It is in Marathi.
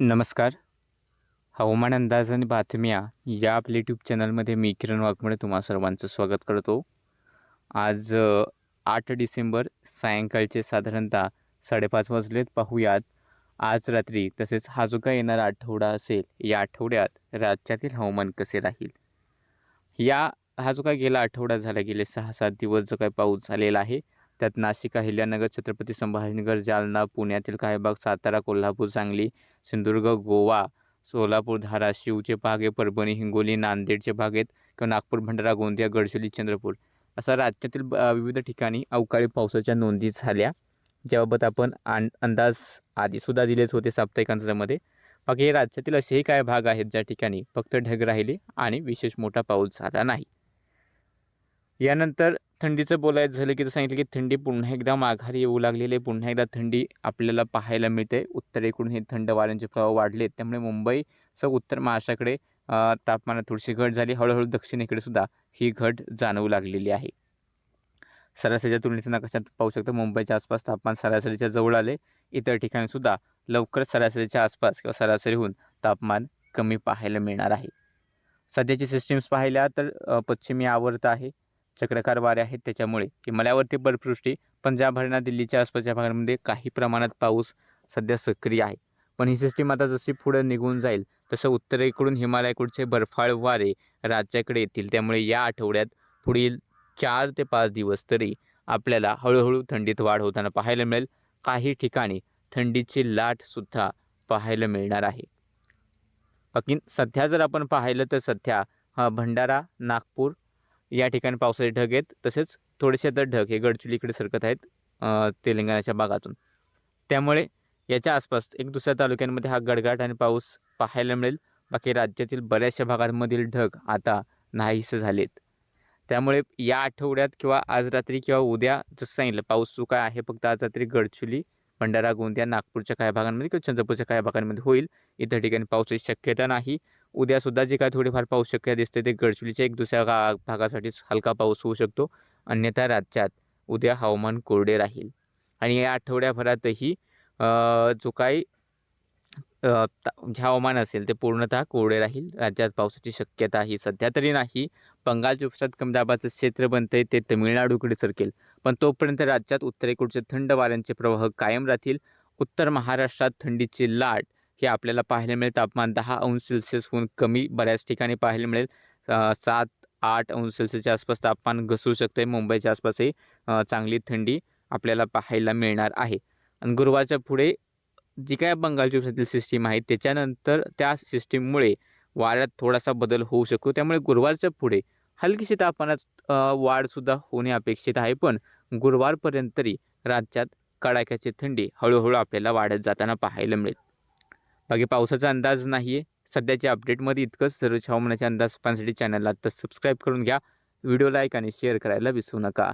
नमस्कार. हवामान अंदाज आणि बातम्या या आपल्या यूट्यूब चॅनलमध्ये मी किरण वाघमोडे तुम्हा सर्वांचं स्वागत करतो. आज आठ डिसेंबर सायंकाळचे साधारणतः साडेपाच वाजलेत. पाहूयात. आज रात्री तसेच हा जो काही येणारा आठवडा असेल या आठवड्यात राज्यातील हवामान कसे राहील? या हा जो काय गेला आठवडा झाला गेले सहा सात दिवस जो काही पाऊस झालेला आहे त्यात नाशिक अहिल्यानगर छत्रपती संभाजीनगर जालना पुण्यातील काही भाग सातारा कोल्हापूर सांगली सिंधुदुर्ग गोवा सोलापूर धाराशिवचे भाग आहे परभणी हिंगोली नांदेडचे भाग आहेत. किंवा नागपूर भंडारा गोंदिया गडचिरोली चंद्रपूर असा राज्यातील ब- विविध ठिकाणी अवकाळी पावसाच्या नोंदी झाल्या. ज्याबाबत आपण आण अंदाज आधीसुद्धा दिलेच होते साप्ताहिक अंदाजामध्ये बाकी हे राज्यातील असेही काय भाग आहेत ज्या ठिकाणी फक्त ढग राहिले आणि विशेष मोठा पाऊस झाला नाही. यानंतर थंडीचं बोलायचं झालं की तर सांगितलं की थंडी पुन्हा एकदा माघारी येऊ लागलेली आहे. पुन्हा एकदा थंडी आपल्याला पाहायला मिळते. उत्तरेकडून हे थंड वाऱ्यांचे प्रभाव वाढले त्यामुळे मुंबई उत्तर महाराष्ट्राकडे तापमानात थोडीशी घट झाली. हळूहळू दक्षिणेकडे सुद्धा ही घट जाणवू लागलेली आहे. सरासरीच्या तुलनेचं नकाशात पाहू शकतो. मुंबईच्या आसपास तापमान सरासरीच्या जवळ आले. इतर ठिकाणी सुद्धा लवकर सरासरीच्या आसपास किंवा सरासरीहून तापमान कमी पाहायला मिळणार आहे. सध्याची सिस्टीम्स पाहिल्या तर पश्चिमी आवर्त आहे. चक्रकार वारे आहेत त्याच्यामुळे हिमालयावरती बर्फवृष्टी पंजाब हरियाणा दिल्लीच्या आसपासच्या भागांमध्ये काही प्रमाणात पाऊस सध्या सक्रिय आहे. पण ही सिस्टीम आता जशी पुढं निघून जाईल तसं उत्तरेकडून हिमालयाकडचे बर्फाळ वारे राज्याकडे येतील. त्यामुळे या आठवड्यात पुढील चार ते पाच दिवस तरी आपल्याला हळूहळू थंडीत वाढ होताना पाहायला मिळेल. काही ठिकाणी थंडीची लाटसुद्धा पाहायला मिळणार आहे. बाकी सध्या जर आपण पाहिलं तर सध्या हा भंडारा नागपूर या ठिकाणी पावसाचे ढग आहेत. तसेच थोडेसे आता ढग हे गडचिरोलीकडे सरकत आहेत तेलंगणाच्या भागातून. त्यामुळे याच्या आसपास एक दुसऱ्या तालुक्यांमध्ये हा गडगाट आणि पाऊस पाहायला मिळेल. बाकी राज्यातील बऱ्याचशा भागांमधील ढग आता नाहीसे झालेत. त्यामुळे या आठवड्यात किंवा आज रात्री किंवा उद्या जसं सांगितलं पाऊस जो काय आहे फक्त आज रात्री गडचिरोली भंडारा गोंदिया नागपूरच्या काही भागांमध्ये किंवा चंद्रपूरच्या काही भागांमध्ये होईल. इतर ठिकाणी पावसाची शक्यता नाही. उद्यासुद्धा जे काय थोडीफार पाऊस शक्य दिसते ते गडचिरोलीच्या एक दुसऱ्या गा भागासाठीच हलका पाऊस होऊ शकतो. अन्यथा राज्यात उद्या हवामान कोरडे राहील. आणि या आठवड्याभरातही जो काही जे हवामान असेल ते पूर्णतः कोरडे राहील. राज्यात पावसाची शक्यता ही सध्या तरी नाही. बंगालच्या उपसात कमी दाबाचं क्षेत्र आहे ते तमिळनाडूकडे सरकेल. पण तोपर्यंत राज्यात उत्तरेकडचे थंड वाऱ्यांचे प्रवाह कायम राहतील. उत्तर महाराष्ट्रात थंडीची लाट हे आपल्याला पाहायला मिळेल. तापमान दहा अंश सेल्सिअसहून कमी बऱ्याच ठिकाणी पाहायला मिळेल. सात आठ अंश सेल्सिअसच्या आसपास तापमान घसरू शकते मुंबईच्या आसपासही चांगली थंडी आपल्याला पाहायला मिळणार आहे. आणि गुरुवारच्या पुढे जी काय बंगालची उपसातील सिस्टीम आहे त्याच्यानंतर त्या सिस्टीममुळे वाऱ्यात थोडासा बदल होऊ शकतो. त्यामुळे गुरुवारच्या पुढे हलकीशी तापमानात वाढसुद्धा होणे अपेक्षित आहे. पण गुरुवारपर्यंत तरी राज्यात कडाक्याची थंडी हळूहळू आपल्याला वाढत जाताना पाहायला मिळेल. बाकी पावसाचा अंदाज नाही आहे सध्याच्या अपडेटमध्ये इतकंच. सर्व हवामानाच्या अंदाज पाहण्यासाठी चॅनलला तर सबस्क्राईब करून घ्या. व्हिडिओ लाईक आणि शेअर करायला विसरू नका.